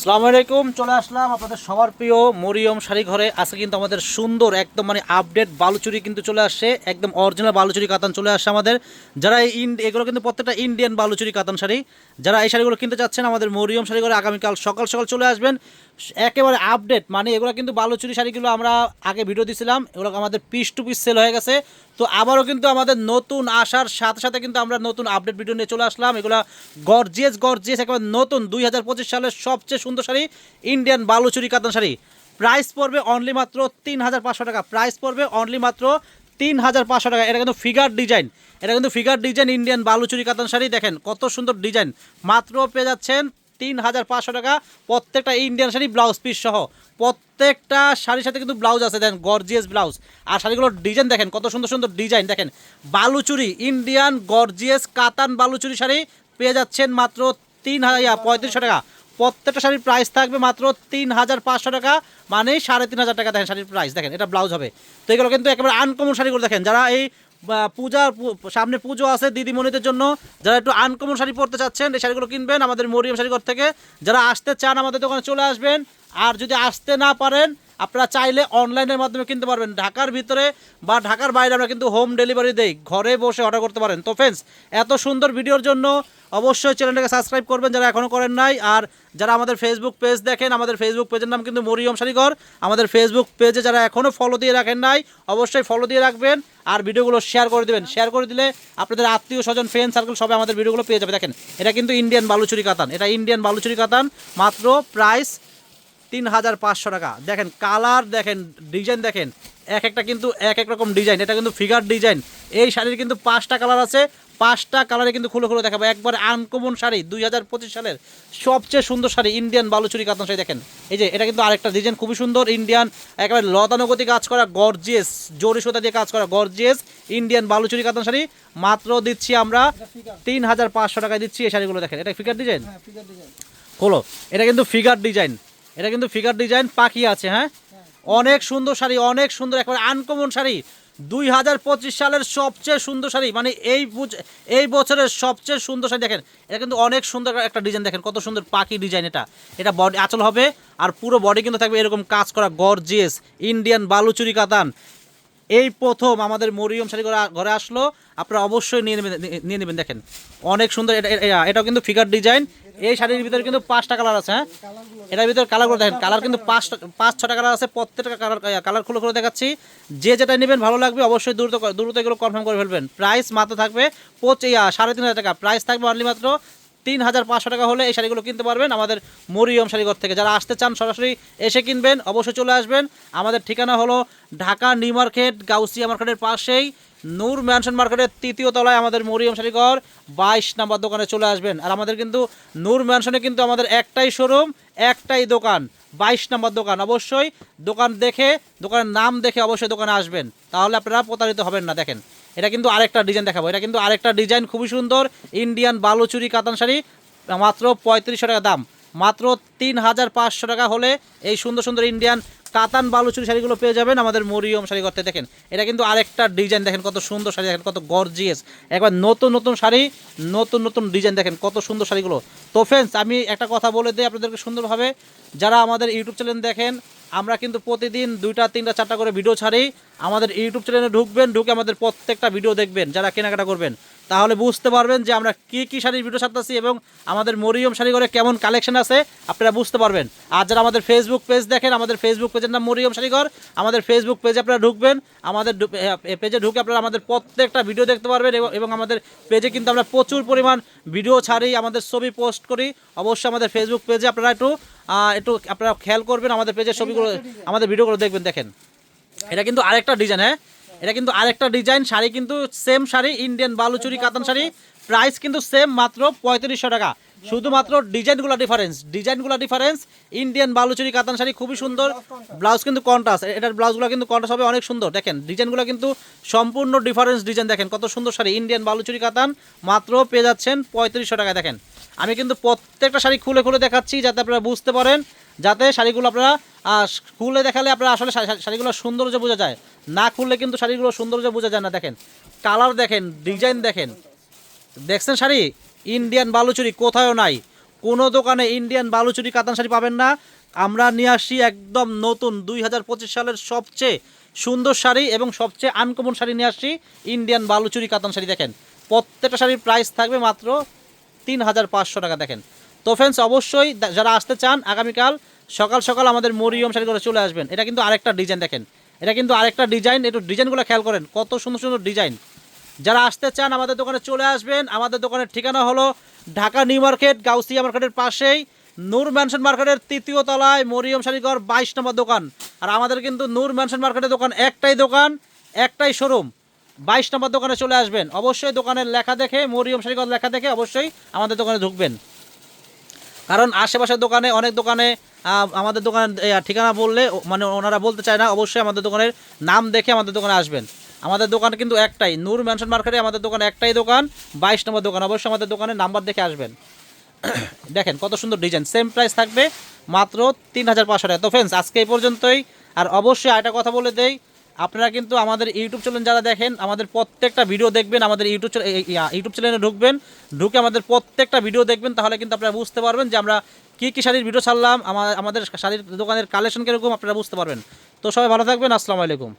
সালামু আলাইকুম, চলে আসলাম আপনাদের সবার প্রিয় মরিয়ম শাড়ি ঘরে আজকে কিন্তু আমাদের সুন্দর, একদম মানে আপডেট বালুচুরি কিন্তু চলে আসছে, একদম অরিজিনাল বালুচুরি কাতান চলে আসছে আমাদের। যারা এই এগুলো কিন্তু প্রত্যেকটা ইন্ডিয়ান বালুচুরি কাতান শাড়ি, যারা এই শাড়িগুলো কিনতে চাচ্ছেন আমাদের মরিয়ম শাড়ি ঘরে আগামীকাল সকাল সকাল চলে আসবেন। একেবারে আপডেট মানে এগুলো কিন্তু বালুচুরি শাড়িগুলো আমরা আগে ভিডিও দিছিলাম, এগুলো আমাদের পিস টু পিস সেল হয়ে গেছে। তো আবারও কিন্তু আমাদের নতুন আসার সাথে সাথে কিন্তু আমরা নতুন আপডেট ভিডিও নিয়ে চলে আসলাম। এগুলো গর্জিয়াস গর্জিয়াস একেবারে নতুন দুই হাজার পঁচিশ সালের সবচেয়ে সুন্দর শাড়ি ইন্ডিয়ান বালুচুরি কাতান শাড়ি। প্রাইস পড়বে অনলি মাত্র তিন হাজার পাঁচশো টাকা। প্রাইস পড়বে অনলি মাত্র তিন হাজার পাঁচশো টাকা। এটা কিন্তু ফিগার ডিজাইন এটা কিন্তু ফিগার ডিজাইন ইন্ডিয়ান বালুচুরি কাতান শাড়ি। দেখেন কত সুন্দর ডিজাইন মাত্র পেয়ে যাচ্ছেন তিন হাজার পাঁচশো টাকা। প্রত্যেকটা ইন্ডিয়ান শাড়ি ব্লাউজ পিস সহ। প্রত্যেকটা শাড়ির সাথে কিন্তু ব্লাউজ আছে। দেখেন গর্জিয়াস ব্লাউজ আর শাড়িগুলোর ডিজাইন দেখেন, কত সুন্দর সুন্দর ডিজাইন দেখেন, বালুচুরি ইন্ডিয়ান গর্জিয়াস কাতান বালুচুরি শাড়ি পেয়ে যাচ্ছেন মাত্র তিন হাজার পঁয়ত্রিশশো টাকা। প্রত্যেকটা শাড়ির প্রাইস থাকবে মাত্র তিন হাজার পাঁচশো টাকা। মানে সাড়ে তিন হাজার টাকা দেখেন শাড়ির প্রাইস দেখেন, এটা ব্লাউজ হবে। তো এগুলো কিন্তু একেবারে আনকমন শাড়িগুলো। দেখেন, যারা এই পূজার সামনে পুজো আছে দিদিমণিদের জন্য। যারা একটু আনকমন শাড়ি পরতে চাচ্ছেন, এই শাড়িগুলো কিনবেন আমাদের মরিয়ম শাড়িঘর থেকে। যারা আসতে চান আমাদের দোকানে চলে আসবেন। আর যদি আসতে না পারেন আপনারা চাইলে অনলাইনের মাধ্যমে কিনতে পারবেন। ঢাকার ভিতরে বা ঢাকার বাইরে আমরা কিন্তু হোম ডেলিভারি দেই। ঘরে বসে অর্ডার করতে পারেন। তো ফ্রেন্ডস এত সুন্দর ভিডিওর জন্য অবশ্যই চ্যানেলটাকে সাবস্ক্রাইব করবেন যারা এখনও করেন নাই। আর যারা আমাদের ফেসবুক পেজ দেখেন, আমাদের ফেসবুক পেজের নাম কিন্তু মরিয়ম শাড়িঘর আমাদের ফেসবুক পেজে যারা এখনও ফলো দিয়ে রাখেন নাই, অবশ্যই ফলো দিয়ে রাখবেন আর ভিডিওগুলো শেয়ার করে দেবেন। শেয়ার করে দিলে আপনাদের আত্মীয় স্বজন ফ্রেন্ড সার্কেল সবাই আমাদের ভিডিওগুলো পেয়ে যাবে। দেখেন, এটা কিন্তু ইন্ডিয়ান বালুচুরি কাতান। এটা ইন্ডিয়ান বালুচুরি কাতান। মাত্র প্রাইস তিন হাজার পাঁচশো টাকা। দেখেন কালার দেখেন ডিজাইন দেখেন এক একটা কিন্তু এক এক রকম ডিজাইন। এটা কিন্তু ফিগার ডিজাইন। এই শাড়ির কিন্তু পাঁচটা কালার আছে। পাঁচটা কালারে কিন্তু খুলে খুলে দেখাবো। একবার আনকমন শাড়ি দুই হাজার পঁচিশ সালের সবচেয়ে সুন্দর শাড়ি ইন্ডিয়ান বালুচুরি কাতান শাড়ি দেখেন। এই যে এটা কিন্তু আরেকটা ডিজাইন খুবই সুন্দর ইন্ডিয়ান একেবারে লতানুগতি কাজ করা গর্জিয়াস জরি সুতা দিয়ে কাজ করা গর্জিয়াস ইন্ডিয়ান বালুচুরি কাতান শাড়ি। মাত্র দিচ্ছি আমরা তিন হাজার পাঁচশো টাকায় দিচ্ছি এই শাড়িগুলো দেখেন। এটা ফিগার ডিজাইন হলো এটা কিন্তু ফিগার ডিজাইন এটা কিন্তু ফিগার ডিজাইন পাখি আছে হ্যাঁ? অনেক সুন্দর শাড়ি অনেক সুন্দর একবার আনকমন শাড়ি। দুই হাজার পঁচিশ সালের সবচেয়ে সুন্দর শাড়ি মানে এই এই বছরের সবচেয়ে সুন্দর শাড়ি দেখেন। এটা কিন্তু অনেক সুন্দর একটা ডিজাইন দেখেন কত সুন্দর পাখি ডিজাইন এটা। এটা বডি আচল হবে আর পুরো বডি কিন্তু থাকবে এরকম কাজ করা গর্জিয়াস ইন্ডিয়ান বালুচুরি কাতান। এই প্রথম আমাদের মরিয়ম শাড়ি ঘরে আসলো আপনারা অবশ্যই নিয়ে নেবেন নিয়ে নেবেন দেখেন। অনেক সুন্দর এটা- এটাও কিন্তু ফিগার ডিজাইন এই শাড়ির ভিতরে কিন্তু পাঁচটা কালার আছে হ্যাঁ? এটার ভিতরে কালারগুলো দেখেন কালার কিন্তু পাঁচটা পাঁচ, ছটা কালার আছে, প্রত্যেকটা কালার কালার খুলে খুলে দেখাচ্ছি। যে যেটা নেবেন ভালো লাগবে, অবশ্যই দ্রুত দ্রুত এগুলো কনফার্ম করে ফেলবেন। প্রাইস মাত্র থাকবে পঁচ সাড়ে তিন হাজার টাকা। প্রাইস থাকবে অনলি মাত্র তিন হাজার পাঁচশো টাকা হলে এই শাড়িগুলো কিনতে পারবেন আমাদের মরিয়ম শাড়িঘর থেকে। যারা আসতে চান সরাসরি এসে কিনবেন, অবশ্যই চলে আসবেন। আমাদের ঠিকানা হলো ঢাকা নিউ মার্কেট, গাউসিয়া মার্কেটের পাশেই। নূর ম্যানশন মার্কেটের তৃতীয় তলায় আমাদের মরিয়ম শাড়িঘর বাইশ নাম্বার দোকানে চলে আসবেন। আর আমাদের কিন্তু নূর ম্যানশনে কিন্তু আমাদের একটাই শোরুম, একটাই দোকান, বাইশ নাম্বার দোকান। অবশ্যই দোকান দেখে, দোকানের নাম দেখে অবশ্যই দোকানে আসবেন। তাহলে আপনারা প্রতারিত হবেন না, দেখেন। এটা কিন্তু আরেকটা ডিজাইন দেখাবো। এটা কিন্তু আরেকটা ডিজাইন খুবই সুন্দর, ইন্ডিয়ান বালুচুরি কাতান শাড়ি, মাত্র পঁয়ত্রিশশো টাকা দাম। মাত্র তিন হাজার পাঁচশো টাকা হলে এই সুন্দর সুন্দর ইন্ডিয়ান কাতান বালুচুরি শাড়িগুলো পেয়ে যাবেন আমাদের মরিয়ম শাড়ি করতে দেখেন। এটা কিন্তু আরেকটা ডিজাইন দেখেন, কত সুন্দর শাড়ি, দেখেন কত গর্জিয়াস একবার নতুন নতুন শাড়ি, নতুন নতুন ডিজাইন দেখেন, কত সুন্দর শাড়িগুলো। তো ফ্রেন্ডস আমি একটা কথা বলে দিই আপনাদেরকে সুন্দরভাবে। যারা আমাদের ইউটিউব চ্যানেল দেখেন, আমরা কিন্তু প্রতিদিন দুইটা, তিনটা, চারটা করে ভিডিও ছাড়ি। আমাদের ইউটিউব চ্যানেলে ঢুকবেন, ঢুকে আমাদের প্রত্যেকটা ভিডিও দেখবেন, যারা কেনাকাটা করবেন। তাহলে বুঝতে পারবেন যে আমরা কী কী শাড়ির ভিডিও ছাড়তেছি এবং আমাদের মরিয়ম শাড়ি করে কেমন কালেকশন আছে, আপনারা বুঝতে পারবেন। আর যারা আমাদের ফেসবুক পেজ দেখেন, আমাদের ফেসবুক পেজের নাম মরিয়ম শাড়িঘর, আমাদের ফেসবুক পেজে আপনারা ঢুকবেন, আমাদের পেজে ঢুকে আপনারা আমাদের প্রত্যেকটা ভিডিও দেখতে পারবেন এবং- এবং আমাদের পেজে কিন্তু আমরা প্রচুর পরিমাণ ভিডিও ছাড়ি, আমাদের ছবি পোস্ট করি। অবশ্যই আমাদের ফেসবুক পেজে আপনারা একটু একটু আপনারা খেয়াল করবেন, আমাদের পেজের ছবিগুলো, আমাদের ভিডিওগুলো দেখবেন, দেখেন। এটা কিন্তু আরেকটা ডিজাইন হ্যাঁ? এটা কিন্তু আরেকটা ডিজাইন, শাড়ি কিন্তু সেম শাড়ি ইন্ডিয়ান বালুচুরি কাতান শাড়ি। প্রাইস কিন্তু সেম মাত্র পঁয়ত্রিশশো টাকা। শুধুমাত্র ডিজাইনগুলো ডিফারেন্স ডিজাইনগুলো ডিফারেন্স ইন্ডিয়ান বালুচুরি কাতান শাড়ি খুবই সুন্দর। ব্লাউজ কিন্তু কন্ট্রাস্ট এটার ব্লাউজগুলো কিন্তু কন্ট্রাস্ট হবে অনেক সুন্দর। দেখেন, ডিজাইনগুলো কিন্তু সম্পূর্ণ ডিফারেন্স ডিজাইন দেখেন কত সুন্দর শাড়ি ইন্ডিয়ান বালুচুরি কাতান, মাত্র পেয়ে যাচ্ছেন পঁয়ত্রিশশো টাকা দেখেন। আমি কিন্তু প্রত্যেকটা শাড়ি খুলে খুলে দেখাচ্ছি, যাতে আপনারা বুঝতে পারেন, যাতে শাড়িগুলো আপনারা খুলে দেখালে আপনার আসলে শাড়ি- শাড়িগুলো সৌন্দর্য বোঝা যায়। না খুললে কিন্তু শাড়িগুলো সৌন্দর্য বোঝা যায় না। দেখেন, কালার দেখেন, ডিজাইন দেখেন। দেখছেন শাড়ি? ইন্ডিয়ান বালুচুরি কোথাও নাই। কোনো দোকানে ইন্ডিয়ান বালুচুরি কাতান শাড়ি পাবেন না। আমরা নিয়ে আসি একদম নতুন দুই হাজার পঁচিশ সালের সবচেয়ে সুন্দর শাড়ি এবং সবচেয়ে আনকমন শাড়ি নিয়ে আসছি ইন্ডিয়ান বালুচুরি কাতান শাড়ি, দেখেন। প্রত্যেকটা শাড়ির প্রাইস থাকবে মাত্র তিন হাজার পাঁচশো টাকা, দেখেন। তো ফ্রেন্ডস অবশ্যই যারা আসতে চান আগামীকাল সকাল সকাল আমাদের মরিয়ম শাড়ি করে চলে আসবেন। এটা কিন্তু আরেকটা ডিজাইন দেখেন। এটা কিন্তু আরেকটা ডিজাইন একটু ডিজাইনগুলো খেয়াল করেন। কত সুন্দর সুন্দর ডিজাইন যারা আসতে চান, আমাদের দোকানে চলে আসবেন। আমাদের দোকানের ঠিকানা হলো ঢাকা নিউ মার্কেট, গাউসিয়া মার্কেটের পাশেই নূর ম্যানশন মার্কেটের তৃতীয় তলায় মরিয়ম শাড়িঘর বাইশ নম্বর দোকান। আর আমাদের কিন্তু নূর ম্যানশন মার্কেটের দোকান, একটাই দোকান, একটাই শোরুম বাইশ নম্বর দোকানে চলে আসবেন। অবশ্যই দোকানের লেখা দেখে, মরিয়ম শাড়িঘর লেখা দেখে অবশ্যই আমাদের দোকানে ঢুকবেন। কারণ আশেপাশের দোকানে অনেক দোকানে আমাদের দোকানের ঠিকানা বললে মানে ওনারা বলতে চায় না, অবশ্যই আমাদের দোকানের নাম দেখে আমাদের দোকানে আসবেন। আমাদের দোকান কিন্তু একটাই, নূর ম্যানশন মার্কেটে আমাদের দোকান একটাই দোকান, বাইশ নম্বর দোকান, অবশ্যই আমাদের দোকানের নাম্বার দেখে আসবেন। দেখেন কত সুন্দর ডিজাইন সেম প্রাইস থাকবে মাত্র তিন হাজার পাঁচশো টাকা। তো ফ্রেন্ডস আজকে এই পর্যন্তই, আর অবশ্যই আরেকটা কথা বলে দেই আপনারা কিন্তু আমাদের ইউটিউব চ্যানেল যারা দেখেন, আমাদের প্রত্যেকটা ভিডিও দেখবেন, আমাদের ইউটিউব ইউটিউব চ্যানেলে ঢুকবেন, ঢুকে আমাদের প্রত্যেকটা ভিডিও দেখবেন, তাহলে কিন্তু আপনারা বুঝতে পারবেন যে আমরা কী কী শাড়ির ভিডিও ছাড়লাম, আমা- আমাদের শাড়ির দোকানের কালেকশন কীরকম, আপনারা বুঝতে পারবেন। তো সবাই ভালো থাকবেন, আসসালামু আলাইকুম।